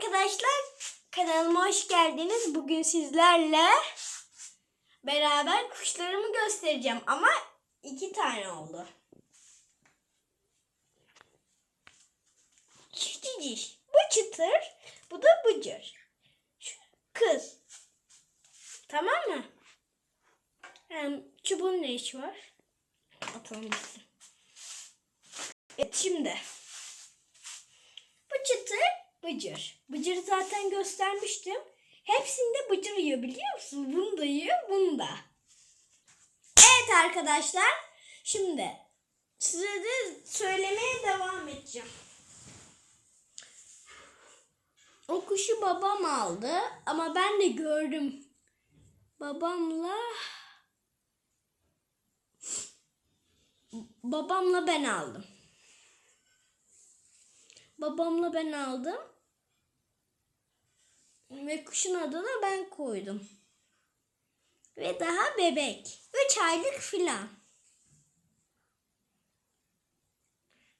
arkadaşlar. Kanalıma hoş geldiniz. Bugün sizlerle beraber kuşlarımı göstereceğim. Ama iki tane oldu. Ciciş. Bu çıtır. Bu da bıcır. Şu kız. Tamam mı? Hem çubuğun ne işi var? Atalım. Evet şimdi. Bıcır. Bıcır zaten göstermiştim. Hepsinde bıcır yiyor biliyor musun? Bunu da yiyor, bunu da. Evet arkadaşlar. Şimdi size de söylemeye devam edeceğim. O kuşu babam aldı ama ben de gördüm. Babamla babamla ben aldım. Babamla ben aldım. Ve kuşun adını ben koydum. Ve daha bebek. 3 aylık filan.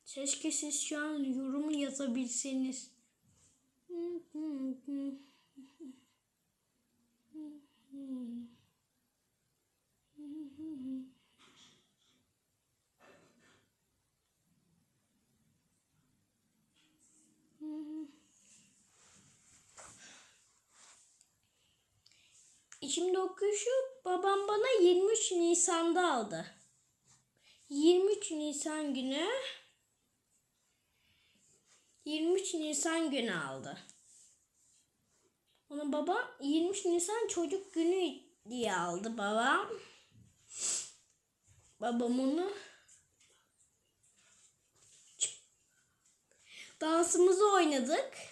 Keşke siz şu an yorum yazabilseniz. Şimdi o kuşu babam bana 23 Nisan'da aldı. 23 Nisan günü 23 Nisan günü aldı. Onu babam 23 Nisan çocuk günü diye aldı babam. Babam onu dansımızı oynadık.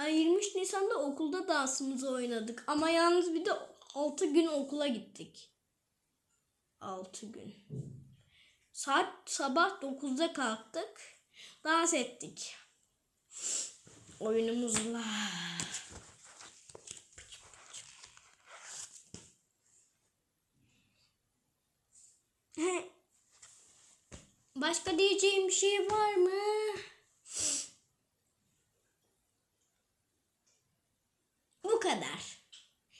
Ay 23 Nisan'da okulda dansımızı oynadık. Ama yalnız bir de 6 gün okula gittik. 6 gün. Saat sabah 9'da kalktık. Dans ettik. Oyunumuzla. Başka diyeceğim bir şey var mı? Bu kadar.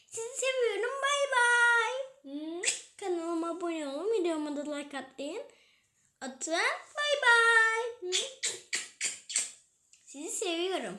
Sizi seviyorum. Bay bay. Kanalıma abone olun. Videoma da like atlayın. Atın. Bay bay. Sizi seviyorum.